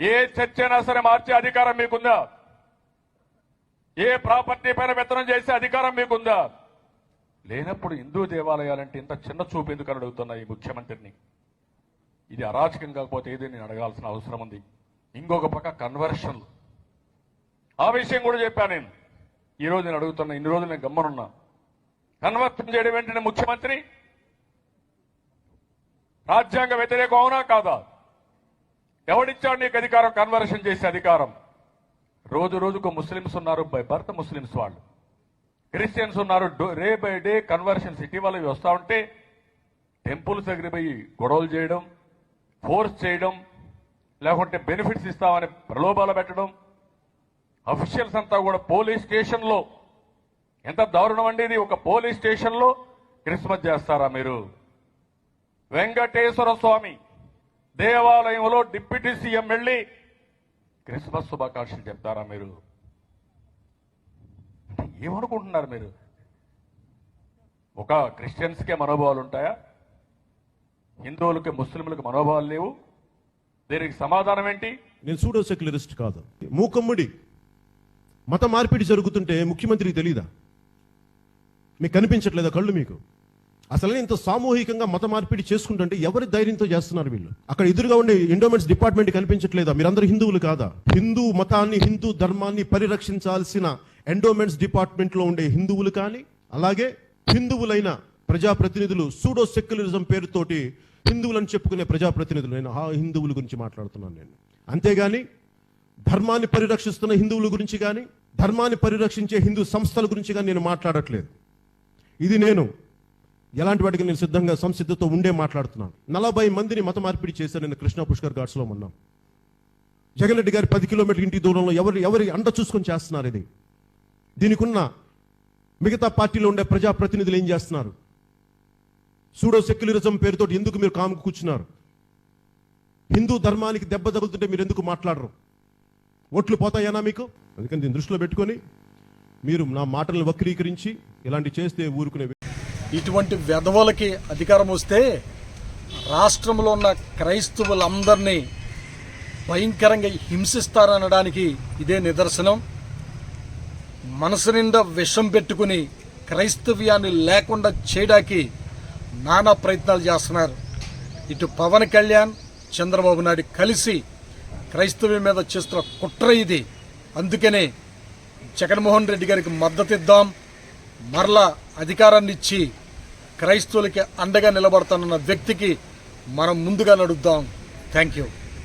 ఏ చర్చ అయినా సరే మార్చే అధికారం మీకుందా? ఏ ప్రాపర్టీ పైన వెత్తనం చేసే అధికారం మీకుందా? లేనప్పుడు హిందూ దేవాలయాలంటే ఇంత చిన్న చూపు ఎందుకు అని అడుగుతున్నా ఈ ముఖ్యమంత్రిని. ఇది అరాచకం కాకపోతే ఏది నేను అడగాల్సిన అవసరం ఉంది. ఇంకొక పక్క కన్వర్షన్లు ఆ విషయం కూడా చెప్పాను నేను. ఈ నేను అడుగుతున్నా ఇన్ని రోజులు నేను గమ్మనున్నా. కన్వర్షన్ చేయడం వెంటనే ముఖ్యమంత్రి? రాజ్యాంగ వ్యతిరేకం అవునా కాదా? ఎవడిచ్చాడు నీకు అధికారం? కన్వర్షన్ చేసే అధికారం. రోజు రోజుకు ముస్లిమ్స్ ఉన్నారు బై బర్త్ ముస్లిమ్స్ వాళ్ళు. క్రిస్టియన్స్ ఉన్నారు డే బై డే కన్వర్షన్స్ ఇటీవల వస్తూ వస్తా ఉంటే టెంపుల్స్ దగ్గర పోయి గొడవలు చేయడం ఫోర్స్ చేయడం లేకుంటే బెనిఫిట్స్ ఇస్తామని ప్రలోభాలు పెట్టడం అఫీషియల్స్ అంతా కూడా పోలీస్ స్టేషన్లో. ఎంత దారుణం అండి ఇది. ఒక పోలీస్ స్టేషన్లో క్రిస్మస్ చేస్తారా మీరు? వెంకటేశ్వర స్వామి. దేవాలయంలో డిప్యూటీ సీఎం వెళ్ళి క్రిస్మస్ శుభాకాంక్షలు చెప్తారా మీరు? అంటే ఏమనుకుంటున్నారు మీరు? ఒక క్రిస్టియన్స్కే మనోభావాలు ఉంటాయా? హిందువులకి ముస్లింలకు మనోభావాలు లేవు? దీనికి సమాధానం ఏంటి? నేను సూడో సెక్యులరిస్ట్ కాదు. మూకమ్ముడి. మత మార్పిడి జరుగుతుంటే ముఖ్యమంత్రికి తెలీదా? మీకు కనిపించట్లేదా కళ్ళు మీకు? అసలు ఇంత సామూహికంగా మత మార్పిడి చేసుకుంటుంటే ఎవరి ధైర్యంతో చేస్తున్నారు వీళ్ళు? అక్కడ ఎదురుగా ఉండే ఎండోమెంట్స్ డిపార్ట్మెంట్ కనిపించట్లేదా? మీరందరూ హిందువులు కాదా? హిందూ మతాన్ని హిందూ ధర్మాన్ని పరిరక్షించాల్సిన ఎండోమెంట్స్ డిపార్ట్మెంట్లో ఉండే హిందువులు కానీ అలాగే హిందువులైన ప్రజాప్రతినిధులు సూడో సెక్యులరిజం పేరుతోటి హిందువులను చెప్పుకునే ప్రజాప్రతినిధులు నేను ఆ హిందువుల గురించి మాట్లాడుతున్నాను నేను. అంతేగాని ధర్మాన్ని పరిరక్షిస్తున్న హిందువుల గురించి కానీ ధర్మాన్ని పరిరక్షించే హిందూ సంస్థల గురించి కానీ నేను మాట్లాడట్లేదు. ఇది నేను ఎలాంటి వాటికి నేను సిద్ధంగా సంసిద్ధతో ఉండే మాట్లాడుతున్నాను. నలభై మందిని మత మార్పిడి చేశాను నేను కృష్ణా పుష్కర్ ఘాట్స్లో ఉన్నాం జగన్ రెడ్డి గారి పది కిలోమీటర్ల ఇంటి దూరంలో ఎవరు ఎవరి అండ చూసుకొని చేస్తున్నారు ఇది. దీనికున్న మిగతా పార్టీలో ఉండే ప్రజాప్రతినిధులు ఏం చేస్తున్నారు? సూడో సెక్యులరిజం పేరుతో ఎందుకు మీరు కాముకు కూర్చున్నారు? హిందూ ధర్మానికి దెబ్బ తగులుతుంటే మీరు ఎందుకు మాట్లాడరు? ఓట్లు పోతాయేనా మీకు? అందుకని దీన్ని దృష్టిలో పెట్టుకొని మీరు నా మాటలను వక్రీకరించి ఇలాంటి చేస్తే ఊరుకునే ఇటువంటి వెధవలకి అధికారం వస్తే రాష్ట్రంలో ఉన్న క్రైస్తవులందరినీ భయంకరంగా హింసిస్తారనడానికి ఇదే నిదర్శనం. మనసు నిండా విషం పెట్టుకుని క్రైస్తవ్యాన్ని లేకుండా చేయడానికి నానా ప్రయత్నాలు చేస్తున్నారు. ఇటు పవన్ కళ్యాణ్ చంద్రబాబు నాయుడు కలిసి క్రైస్తవ్యం మీద చేస్తున్న కుట్ర ఇది. అందుకనే జగన్మోహన్ రెడ్డి గారికి మద్దతు ఇద్దాం మరలా అధికారాన్ని ఇచ్చి క్రైస్తవులకి అండగా నిలబడతానన్న వ్యక్తికి మనం ముందుగా నడుద్దాం. Thank you